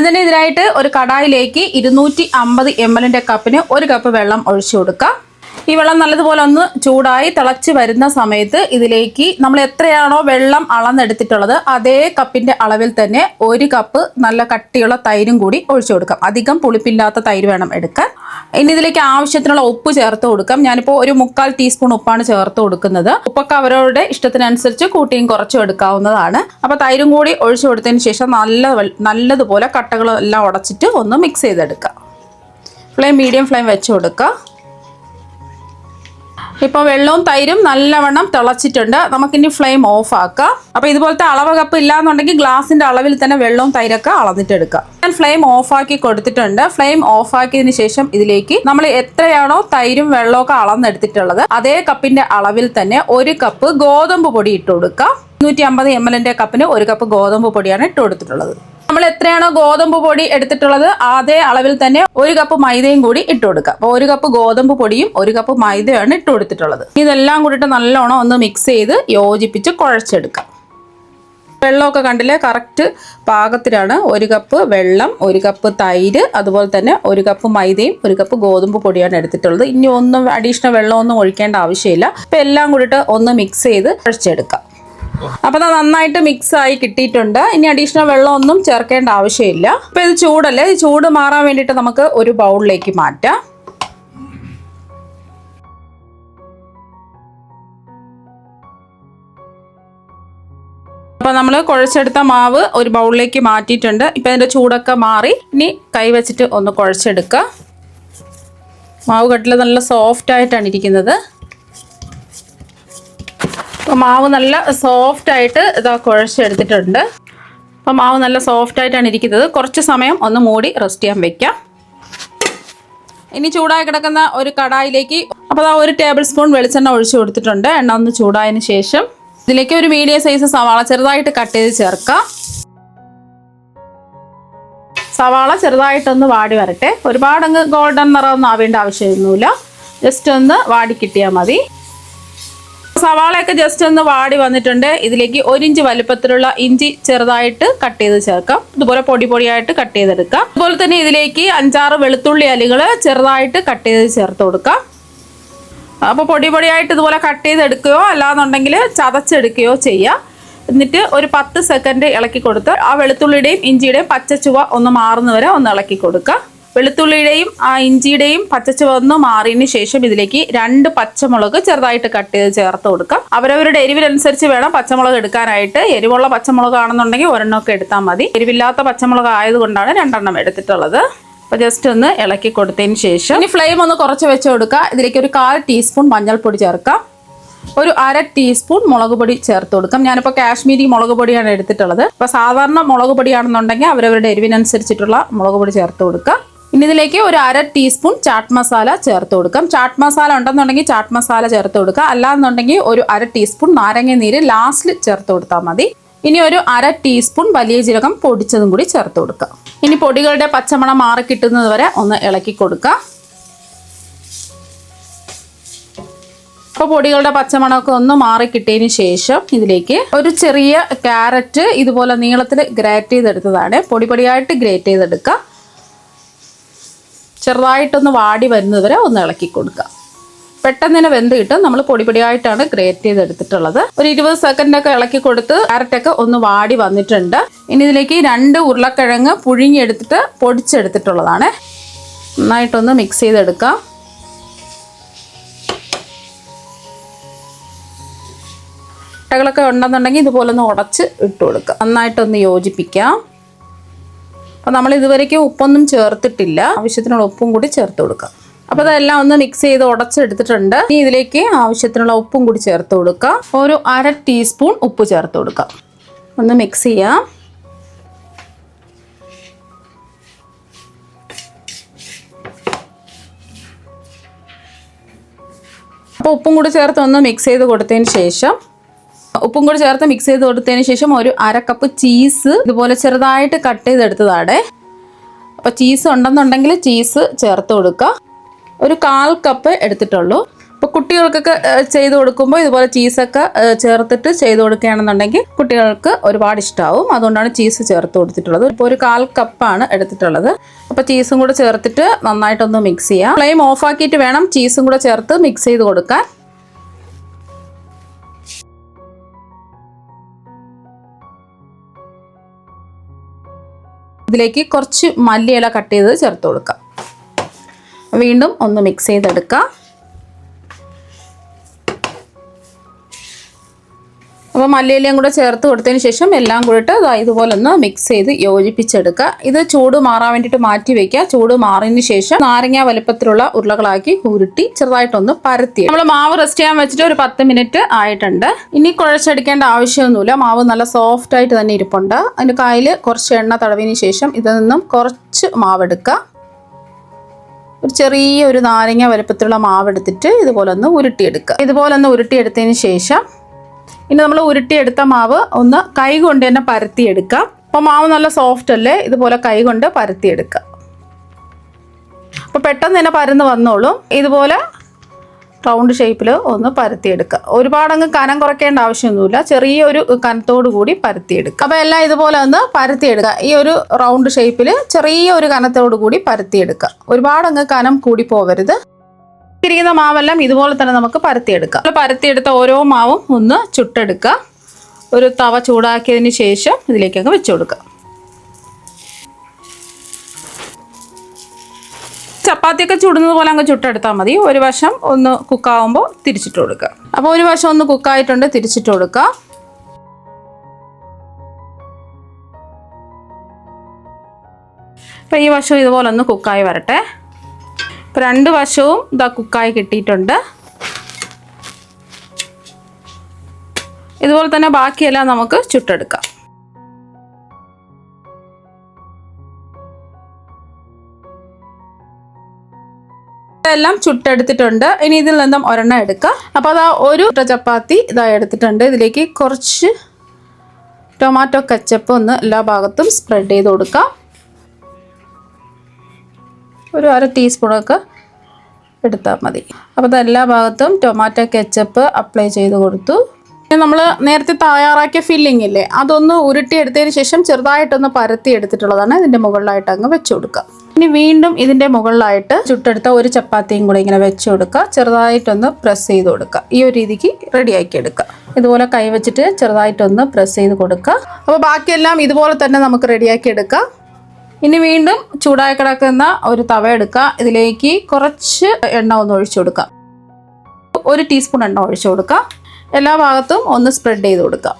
ഇതിന് ഇതിനായിട്ട് ഒരു കടായിലേക്ക് ഇരുന്നൂറ്റി അമ്പത് എം എല്ലിന്റെ കപ്പിന് ഒരു കപ്പ് വെള്ളം ഒഴിച്ചു കൊടുക്കാം. ഈ വെള്ളം നല്ലതുപോലെ ഒന്ന് ചൂടായി തിളച്ച് വരുന്ന സമയത്ത് ഇതിലേക്ക് നമ്മൾ എത്രയാണോ വെള്ളം അളന്നെടുത്തിട്ടുള്ളത് അതേ കപ്പിന്റെ അളവിൽ തന്നെ ഒരു കപ്പ് നല്ല കട്ടിയുള്ള തൈരും കൂടി ഒഴിച്ചു കൊടുക്കാം. അധികം പുളിപ്പില്ലാത്ത തൈര് വേണം എടുക്കാൻ. ഇനി ഇതിലേക്ക് ആവശ്യത്തിനുള്ള ഉപ്പ് ചേർത്ത് കൊടുക്കാം. ഞാനിപ്പോൾ ഒരു മുക്കാൽ ടീസ്പൂൺ ഉപ്പാണ് ചേർത്ത് കൊടുക്കുന്നത്. ഉപ്പൊക്കെ അവരവരുടെ ഇഷ്ടത്തിനനുസരിച്ച് കൂട്ടിയും കുറച്ചും എടുക്കാവുന്നതാണ്. അപ്പോൾ തൈരും കൂടി ഒഴിച്ചു കൊടുത്തതിന് ശേഷം നല്ല നല്ലതുപോലെ കട്ടകളെല്ലാം ഉടച്ചിട്ട് ഒന്ന് മിക്സ് ചെയ്തെടുക്കാം. ഫ്ലെയിം മീഡിയം ഫ്ലെയിം വെച്ച് കൊടുക്കുക ഇപ്പോൾ വെള്ളവും തൈരും നല്ലവണ്ണം തിളച്ചിട്ടുണ്ട്. നമുക്കിനി ഫ്ലെയിം ഓഫ് ആക്കാം. അപ്പോൾ ഇതുപോലത്തെ അളവ് കപ്പ് ഇല്ലാന്നുണ്ടെങ്കിൽ ഗ്ലാസിന്റെ അളവിൽ തന്നെ വെള്ളവും തൈരൊക്കെ അളന്നിട്ടെടുക്കാം. ഞാൻ ഫ്ലെയിം ഓഫ് ആക്കി കൊടുത്തിട്ടുണ്ട്. ഫ്ലെയിം ഓഫ് ആക്കിയതിന് ശേഷം ഇതിലേക്ക് നമ്മൾ എത്രയാണോ തൈരും വെള്ളവും ഒക്കെ അളന്നെടുത്തിട്ടുള്ളത് അതേ കപ്പിന്റെ അളവിൽ തന്നെ ഒരു കപ്പ് ഗോതമ്പ് പൊടി ഇട്ട് കൊടുക്കാം. നൂറ്റി അമ്പത് എം എല്ലിന്റെ കപ്പിന് ഒരു കപ്പ് ഗോതമ്പ് പൊടിയാണ് ഇട്ട് കൊടുത്തിട്ടുള്ളത്. നമ്മൾ എത്രയാണോ ഗോതമ്പ് പൊടി എടുത്തിട്ടുള്ളത് അതേ അളവിൽ തന്നെ ഒരു കപ്പ് മൈദയും കൂടി ഇട്ടു കൊടുക്കുക. അപ്പോൾ ഒരു കപ്പ് ഗോതമ്പ് പൊടിയും ഒരു കപ്പ് മൈദയാണ് ഇട്ടു കൊടുത്തിട്ടുള്ളത്. ഇതെല്ലാം കൂടിയിട്ട് നല്ലോണം ഒന്ന് മിക്സ് ചെയ്ത് യോജിപ്പിച്ച് കുഴച്ചെടുക്കുക വെള്ളമൊക്കെ കണ്ടില്ലേ? കറക്റ്റ് പാകത്തിലാണ്. ഒരു കപ്പ് വെള്ളം ഒരു കപ്പ് തൈര് അതുപോലെ തന്നെ ഒരു കപ്പ് മൈദയും ഒരു കപ്പ് ഗോതമ്പ് പൊടിയാണ് എടുത്തിട്ടുള്ളത്. ഇനി ഒന്നും അഡീഷണൽ വെള്ളമൊന്നും ഒഴിക്കേണ്ട ആവശ്യമില്ല. അപ്പം എല്ലാം കൂടിയിട്ട് ഒന്ന് മിക്സ് ചെയ്ത് കുഴച്ചെടുക്കാം. അപ്പോൾ അത് നന്നായിട്ട് മിക്സ് ആയി കിട്ടിയിട്ടുണ്ട്. ഇനി അഡീഷണൽ വെള്ളമൊന്നും ചേർക്കേണ്ട ആവശ്യമില്ല. അപ്പോൾ ഇത് ചൂടല്ലേ? ഈ ചൂട് മാറാൻ വേണ്ടിയിട്ട് നമുക്ക് ഒരു ബൗളിലേക്ക് മാറ്റാം. അപ്പോൾ നമ്മൾ കുഴച്ചെടുത്ത മാവ് ഒരു ബൗളിലേക്ക് മാറ്റിയിട്ടുണ്ട്. ഇപ്പൊ അതിന്റെ ചൂടൊക്കെ മാറി. ഇനി കൈവച്ചിട്ട് ഒന്ന് കുഴച്ചെടുക്കുക മാവ് കട്ടിൽ നല്ല സോഫ്റ്റ് ആയിട്ടാണ് ഇരിക്കുന്നത്. അപ്പോൾ മാവ് നല്ല സോഫ്റ്റ് ആയിട്ട് ഇതാ കുഴച്ചെടുത്തിട്ടുണ്ട്. അപ്പോൾ മാവ് നല്ല സോഫ്റ്റ് ആയിട്ടാണ് ഇരിക്കുന്നത്. കുറച്ച് സമയം ഒന്ന് മൂടി റെസ്റ്റ് ചെയ്യാൻ വെക്കാം. ഇനി ചൂടായി കിടക്കുന്ന ഒരു കടായിലേക്ക് അപ്പോൾ അതാ ഒരു ടേബിൾ സ്പൂൺ വെളിച്ചെണ്ണ ഒഴിച്ചു കൊടുത്തിട്ടുണ്ട്. എണ്ണ ഒന്ന് ചൂടായതിനു ശേഷം ഇതിലേക്ക് ഒരു മീഡിയം സൈസ് സവാള ചെറുതായിട്ട് കട്ട് ചെയ്ത് ചേർക്കാം. സവാള ചെറുതായിട്ടൊന്ന് വാടി വരട്ടെ. ഒരുപാട് അങ്ങ് ഗോൾഡൻ നിറമൊന്നും ആവേണ്ട ആവശ്യമൊന്നുമില്ല. ജസ്റ്റ് ഒന്ന് വാടി കിട്ടിയാൽ മതി. സവാളയൊക്കെ ജസ്റ്റ് ഒന്ന് വാടി വന്നിട്ടുണ്ട്. ഇതിലേക്ക് ഒരു ഇഞ്ച് വലുപ്പത്തിലുള്ള ഇഞ്ചി ചെറുതായിട്ട് കട്ട് ചെയ്ത് ചേർക്കാം. ഇതുപോലെ പൊടി പൊടിയായിട്ട് കട്ട് ചെയ്തെടുക്കാം. അതുപോലെ തന്നെ ഇതിലേക്ക് അഞ്ചാറ് വെളുത്തുള്ളി അലികൾ ചെറുതായിട്ട് കട്ട് ചെയ്ത് ചേർത്ത് കൊടുക്കാം. അപ്പോൾ പൊടി പൊടിയായിട്ട് ഇതുപോലെ കട്ട് ചെയ്തെടുക്കുകയോ അല്ലാന്നുണ്ടെങ്കിൽ ചതച്ചെടുക്കുകയോ ചെയ്യാം. എന്നിട്ട് ഒരു പത്ത് സെക്കൻഡ് ഇളക്കി കൊടുത്ത് ആ വെളുത്തുള്ളിയുടെയും ഇഞ്ചിയുടെയും പച്ച ചുവ ഒന്ന് മാറുന്നവരെ ഒന്ന് ഇളക്കി കൊടുക്കുക വെളുത്തുള്ളിയുടെയും ആ ഇഞ്ചിയുടെയും പച്ചച്ചുവന്ന് മാറിയതിന് ശേഷം ഇതിലേക്ക് രണ്ട് പച്ചമുളക് ചെറുതായിട്ട് കട്ട് ചെയ്ത് ചേർത്ത് കൊടുക്കാം. അവരവരുടെ എരിവിനനുസരിച്ച് വേണം പച്ചമുളക് എടുക്കാനായിട്ട്. എരിവുള്ള പച്ചമുളക് ആണെന്നുണ്ടെങ്കിൽ ഒരെണ്ണമൊക്കെ എടുത്താൽ മതി. എരിവില്ലാത്ത പച്ചമുളക് ആയതുകൊണ്ടാണ് രണ്ടെണ്ണം എടുത്തിട്ടുള്ളത്. അപ്പോൾ ജസ്റ്റ് ഒന്ന് ഇളക്കി കൊടുത്തതിന് ശേഷം ഇനി ഫ്ലെയിം ഒന്ന് കുറച്ച് വെച്ച് കൊടുക്കുക ഇതിലേക്ക് ഒരു കാൽ ടീസ്പൂൺ മഞ്ഞൾപ്പൊടി ചേർക്കാം. ഒരു അര ടീസ്പൂൺ മുളക് പൊടി ചേർത്ത് കൊടുക്കാം. ഞാനിപ്പോൾ കാശ്മീരി മുളക് പൊടിയാണ് എടുത്തിട്ടുള്ളത്. അപ്പോൾ സാധാരണ മുളക് പൊടിയാണെന്നുണ്ടെങ്കിൽ അവരവരുടെ എരിവിനനുസരിച്ചിട്ടുള്ള മുളക് പൊടി ചേർത്ത് കൊടുക്കുക ഇനി ഇതിലേക്ക് ഒരു അര ടീസ്പൂൺ ചാട്ട് മസാല ചേർത്ത് കൊടുക്കാം. ചാട്ട് മസാല ഉണ്ടെന്നുണ്ടെങ്കിൽ ചാട്ട് മസാല ചേർത്ത് കൊടുക്കുക. അല്ലാന്നുണ്ടെങ്കിൽ ഒരു അര ടീസ്പൂൺ നാരങ്ങ നീര് ലാസ്റ്റിൽ ചേർത്ത് കൊടുത്താൽ മതി. ഇനി ഒരു അര ടീസ്പൂൺ വലിയ ജീരകം പൊടിച്ചതും കൂടി ചേർത്ത് കൊടുക്കുക ഇനി പൊടികളുടെ പച്ചമണം മാറി കിട്ടുന്നത് വരെ ഒന്ന് ഇളക്കി കൊടുക്കുക അപ്പോൾ പൊടികളുടെ പച്ചമണമൊക്കെ ഒന്ന് മാറി കിട്ടിയതിന് ശേഷം ഇതിലേക്ക് ഒരു ചെറിയ ക്യാരറ്റ് ഇതുപോലെ നീളത്തിൽ ഗ്രേറ്റ് ചെയ്തെടുത്തതാണ്. പൊടി പൊടിയായിട്ട് ഗ്രേറ്റ് ചെയ്തെടുക്കുക ചെറുതായിട്ടൊന്ന് വാടി വരുന്നത് വരെ ഒന്ന് ഇളക്കി കൊടുക്കുക. പെട്ടെന്ന് തന്നെ വെന്ത് കിട്ടും. നമ്മൾ പൊടിപൊടിയായിട്ടാണ് ഗ്രേറ്റ് ചെയ്തെടുത്തിട്ടുള്ളത്. ഒരു ഇരുപത് സെക്കൻഡൊക്കെ ഇളക്കി കൊടുത്ത് ക്യാരറ്റൊക്കെ ഒന്ന് വാടി വന്നിട്ടുണ്ട്. ഇനി ഇതിലേക്ക് രണ്ട് ഉരുളക്കിഴങ്ങ് പുഴുങ്ങിയെടുത്തിട്ട് പൊടിച്ചെടുത്തിട്ടുള്ളതാണ്. നന്നായിട്ടൊന്ന് മിക്സ് ചെയ്തെടുക്കാം. മുട്ടകളൊക്കെ ഉണ്ടെന്നുണ്ടെങ്കിൽ ഇതുപോലെ ഒന്ന് ഉടച്ച് ഇട്ട് കൊടുക്കുക നന്നായിട്ടൊന്ന് യോജിപ്പിക്കാം. അപ്പോൾ നമ്മൾ ഇതുവരേക്കും ഉപ്പൊന്നും ചേർത്തിട്ടില്ല. ആവശ്യത്തിനുള്ള ഉപ്പും കൂടി ചേർത്ത് കൊടുക്കാം. അപ്പോൾ അതെല്ലാം ഒന്ന് മിക്സ് ചെയ്ത് ഉടച്ചെടുത്തിട്ടുണ്ട്. ഇനി ഇതിലേക്ക് ആവശ്യത്തിനുള്ള ഉപ്പും കൂടി ചേർത്ത് കൊടുക്കുക ഒരു അര ടീസ്പൂൺ ഉപ്പ് ചേർത്ത് കൊടുക്കാം. ഒന്ന് മിക്സ് ചെയ്യാം. അപ്പോൾ ഉപ്പും കൂടി ചേർത്ത് ഒന്ന് മിക്സ് ചെയ്ത് കൊടുത്തതിന് ശേഷം ഉപ്പും കൂടി ചേർത്ത് മിക്സ് ചെയ്ത് കൊടുത്തതിന് ശേഷം ഒരു അര കപ്പ് ചീസ് ഇതുപോലെ ചെറുതായിട്ട് കട്ട് ചെയ്തെടുത്തതാണ് അപ്പോൾ ചീസ് ഉണ്ടെന്നുണ്ടെങ്കിൽ ചീസ് ചേർത്ത് കൊടുക്കുക. ഒരു കാൽ കപ്പ് എടുത്തിട്ടുള്ളൂ. ഇപ്പോൾ കുട്ടികൾക്കൊക്കെ ചെയ്ത് കൊടുക്കുമ്പോൾ ഇതുപോലെ ചീസൊക്കെ ചേർത്തിട്ട് ചെയ്ത് കൊടുക്കുകയാണെന്നുണ്ടെങ്കിൽ കുട്ടികൾക്ക് ഒരുപാട് ഇഷ്ടമാവും അതുകൊണ്ടാണ് ചീസ് ചേർത്ത് കൊടുത്തിട്ടുള്ളത്. ഇപ്പോൾ ഒരു കാൽ കപ്പാണ് എടുത്തിട്ടുള്ളത്. അപ്പോൾ ചീസും കൂടെ ചേർത്തിട്ട് നന്നായിട്ടൊന്ന് മിക്സ് ചെയ്യാം. ഫ്ലെയിം ഓഫ് ആക്കിയിട്ട് വേണം ചീസും കൂടെ ചേർത്ത് മിക്സ് ചെയ്ത് കൊടുക്കാൻ. ഇതിലേക്ക് കുറച്ച് മല്ലിയില കട്ട് ചെയ്ത് ചേർത്ത് കൊടുക്കാം. വീണ്ടും ഒന്ന് മിക്സ് ചെയ്തെടുക്കാം. അപ്പോൾ മല്ലിയിലയും കൂടെ ചേർത്ത് കൊടുത്തതിന് ശേഷം എല്ലാം കൂടിയിട്ട് ഇതുപോലെ ഒന്ന് മിക്സ് ചെയ്ത് യോജിപ്പിച്ചെടുക്കുക ഇത് ചൂട് മാറാൻ വേണ്ടിയിട്ട് മാറ്റി വെക്കുക ചൂട് മാറിയതിന് ശേഷം നാരങ്ങ വലുപ്പത്തിലുള്ള ഉരുളകളാക്കി ഉരുട്ടി ചെറുതായിട്ടൊന്ന് പരത്തി. നമ്മൾ മാവ് റെസ്റ്റ് ചെയ്യാൻ വെച്ചിട്ട് ഒരു പത്ത് മിനിറ്റ് ആയിട്ടുണ്ട്. ഇനി കുഴച്ചടിക്കേണ്ട ആവശ്യമൊന്നുമില്ല. മാവ് നല്ല സോഫ്റ്റ് ആയിട്ട് തന്നെ ഇരിപ്പുണ്ട്. അതിന്റെ കായിൽ കുറച്ച് എണ്ണ തടവിന് ശേഷം ഇതിൽ നിന്നും കുറച്ച് മാവെടുക്കുക ഒരു ചെറിയ ഒരു നാരങ്ങ വലുപ്പത്തിലുള്ള മാവെടുത്തിട്ട് ഇതുപോലെ ഒന്ന് ഉരുട്ടിയെടുക്കുക ഇതുപോലെ ഒന്ന് ഉരുട്ടിയെടുത്തതിന് ശേഷം ഇനി നമ്മൾ ഉരുട്ടിയെടുത്ത മാവ് ഒന്ന് കൈ കൊണ്ട് തന്നെ പരത്തിയെടുക്കാം. അപ്പോൾ മാവ് നല്ല സോഫ്റ്റ് അല്ലേ? ഇതുപോലെ കൈ കൊണ്ട് പരത്തിയെടുക്കുക അപ്പോൾ പെട്ടെന്ന് തന്നെ പരന്ന് വന്നോളും. ഇതുപോലെ റൗണ്ട് ഷേപ്പിൽ ഒന്ന് പരത്തിയെടുക്കുക ഒരുപാടങ്ങ് കനം കുറയ്ക്കേണ്ട ആവശ്യമൊന്നുമില്ല. ചെറിയൊരു കനത്തോടു കൂടി പരത്തിയെടുക്കുക അപ്പോൾ എല്ലാം ഇതുപോലെ ഒന്ന് പരത്തിയെടുക്കുക ഈ ഒരു റൗണ്ട് ഷേപ്പിൽ ചെറിയ ഒരു കനത്തോടു കൂടി പരത്തിയെടുക്കുക ഒരുപാടങ്ങ് കനം കൂടി പോവരുത്. ഇരിക്കുന്ന മാവെല്ലാം ഇതുപോലെ തന്നെ നമുക്ക് പരത്തിയെടുക്കാം. പരത്തിയെടുത്ത ഓരോ മാവും ഒന്ന് ചുട്ടെടുക്കുക. ഒരു തവ ചൂടാക്കിയതിന് ശേഷം ഇതിലേക്കങ്ങ് വെച്ചു കൊടുക്കുക. ചപ്പാത്തിയൊക്കെ ചുടുന്നത് പോലെ അങ്ങ് ചുട്ടെടുത്താൽ മതി. ഒരു വശം ഒന്ന് കുക്കാവുമ്പോൾ തിരിച്ചിട്ട് കൊടുക്കുക. അപ്പോൾ ഒരു വശം ഒന്ന് കുക്കായിട്ടുണ്ട് തിരിച്ചിട്ട് കൊടുക്കുക. അപ്പോൾ ഈ വശം ഇതുപോലെ ഒന്ന് കുക്കായി വരട്ടെ. ഇപ്പോൾ രണ്ട് വശവും ഇതാ കുക്കായി കിട്ടിയിട്ടുണ്ട്. ഇതുപോലെ തന്നെ ബാക്കിയെല്ലാം നമുക്ക് ചുട്ടെടുക്കാം. എല്ലാം ചുട്ടെടുത്തിട്ടുണ്ട്. ഇനി ഇതിൽ നിന്നും ഒരെണ്ണം എടുക്കാം. അപ്പോൾ അതാ ഒരു ചപ്പാത്തി ഇതാ എടുത്തിട്ടുണ്ട്. ഇതിലേക്ക് കുറച്ച് ടൊമാറ്റോ കച്ചപ്പ് ഒന്ന് എല്ലാ ഭാഗത്തും സ്പ്രെഡ് ചെയ്ത് കൊടുക്കാം. ഒരു അര ടീസ്പൂണൊക്കെ എടുത്താൽ മതി. അപ്പോൾ അതെല്ലാ ഭാഗത്തും ടൊമാറ്റോ കെച്ചപ്പ് അപ്ലൈ ചെയ്ത് കൊടുത്തു. നമ്മൾ നേരത്തെ തയ്യാറാക്കിയ ഫില്ലിംഗ് ഇല്ലേ അതൊന്ന് ഉരുട്ടിയെടുത്തതിന് ശേഷം ചെറുതായിട്ടൊന്ന് പരത്തി എടുത്തിട്ടുള്ളതാണ് ഇതിന്റെ മുകളിലായിട്ട് അങ്ങ് വെച്ച് കൊടുക്കുക. ഇനി വീണ്ടും ഇതിന്റെ മുകളിലായിട്ട് ചുട്ടെടുത്ത ഒരു ചപ്പാത്തിയും കൂടെ ഇങ്ങനെ വെച്ച് കൊടുക്കുക. ചെറുതായിട്ടൊന്ന് പ്രസ് ചെയ്ത് കൊടുക്കുക. ഈ ഒരു രീതിക്ക് റെഡിയാക്കി എടുക്കുക. ഇതുപോലെ കൈവച്ചിട്ട് ചെറുതായിട്ടൊന്ന് പ്രസ് ചെയ്ത് കൊടുക്കുക. അപ്പോൾ ബാക്കിയെല്ലാം ഇതുപോലെ തന്നെ നമുക്ക് റെഡിയാക്കി എടുക്കാം. ഇനി വീണ്ടും ചൂടായി കിടക്കുന്ന ഒരു തവ എടുക്കുക. ഇതിലേക്ക് കുറച്ച് എണ്ണ ഒന്ന് ഒഴിച്ചു കൊടുക്കാം ഒരു ടീസ്പൂൺ എണ്ണ ഒഴിച്ചു കൊടുക്കുക. എല്ലാ ഭാഗത്തും ഒന്ന് സ്പ്രെഡ് ചെയ്ത് കൊടുക്കുക.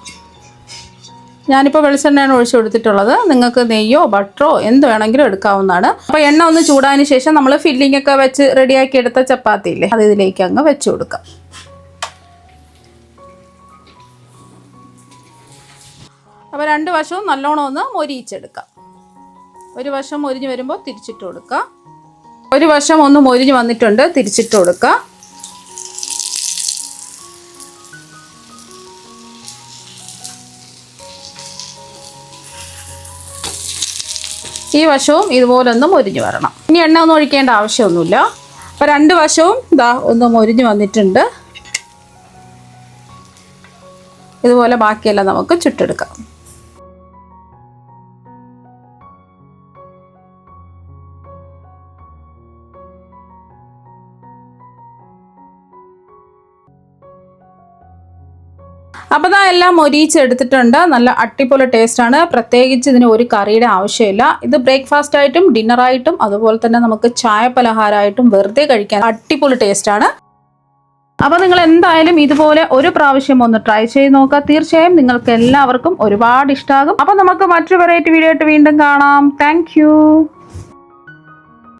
ഞാനിപ്പോൾ വെളിച്ചെണ്ണയാണ് ഒഴിച്ചു കൊടുത്തിട്ടുള്ളത്. നിങ്ങൾക്ക് നെയ്യോ ബട്ടറോ എന്ത് വേണമെങ്കിലും എടുക്കാവുന്നതാണ്. അപ്പോൾ എണ്ണ ഒന്ന് ചൂടാതിന് ശേഷം നമ്മൾ ഫില്ലിംഗ് ഒക്കെ വെച്ച് റെഡിയാക്കി എടുത്ത ചപ്പാത്തി ഇല്ലേ അത് ഇതിലേക്ക് അങ്ങ് വെച്ച് കൊടുക്കാം അപ്പോൾ രണ്ട് വശവും നല്ലോണം ഒന്ന് മൊരിയിച്ചെടുക്കാം ഒരു വശം മൊരിഞ്ഞ് വരുമ്പോൾ തിരിച്ചിട്ട് കൊടുക്കുക ഒരു വശം ഒന്ന് മൊരിഞ്ഞ് വന്നിട്ടുണ്ട് തിരിച്ചിട്ട് കൊടുക്കുക ഈ വശവും ഇതുപോലൊന്ന് മൊരിഞ്ഞ് വരണം. ഇനി എണ്ണ ഒന്നും ഒഴിക്കേണ്ട ആവശ്യമൊന്നുമില്ല. അപ്പോൾ രണ്ട് വശവും ഇതാ ഒന്ന് മൊരിഞ്ഞ് വന്നിട്ടുണ്ട്. ഇതുപോലെ ബാക്കിയെല്ലാം നമുക്ക് ചുട്ടെടുക്കാം. അപ്പോൾ ഇതാ എല്ലാം മൊരിയിച്ചെടുത്തിട്ടുണ്ട്. നല്ല ടേസ്റ്റ് ടേസ്റ്റാണ് പ്രത്യേകിച്ച് ഇതിന് ഒരു കറിയുടെ ആവശ്യമില്ല. ഇത് ബ്രേക്ക്ഫാസ്റ്റ് ആയിട്ടും ഡിന്നറായിട്ടും അതുപോലെ തന്നെ നമുക്ക് ചായ പലഹാരമായിട്ടും വെറുതെ കഴിക്കാൻ അടിപൊളി ടേസ്റ്റാണ് അപ്പോൾ നിങ്ങൾ എന്തായാലും ഇതുപോലെ ഒരു പ്രാവശ്യം ഒന്ന് ട്രൈ ചെയ്ത് നോക്കുക. തീർച്ചയായും നിങ്ങൾക്ക് എല്ലാവർക്കും ഒരുപാട് ഇഷ്ടമാകും അപ്പോൾ നമുക്ക് മറ്റൊരു വെറൈറ്റി വീഡിയോ ആയിട്ട് വീണ്ടും കാണാം. താങ്ക്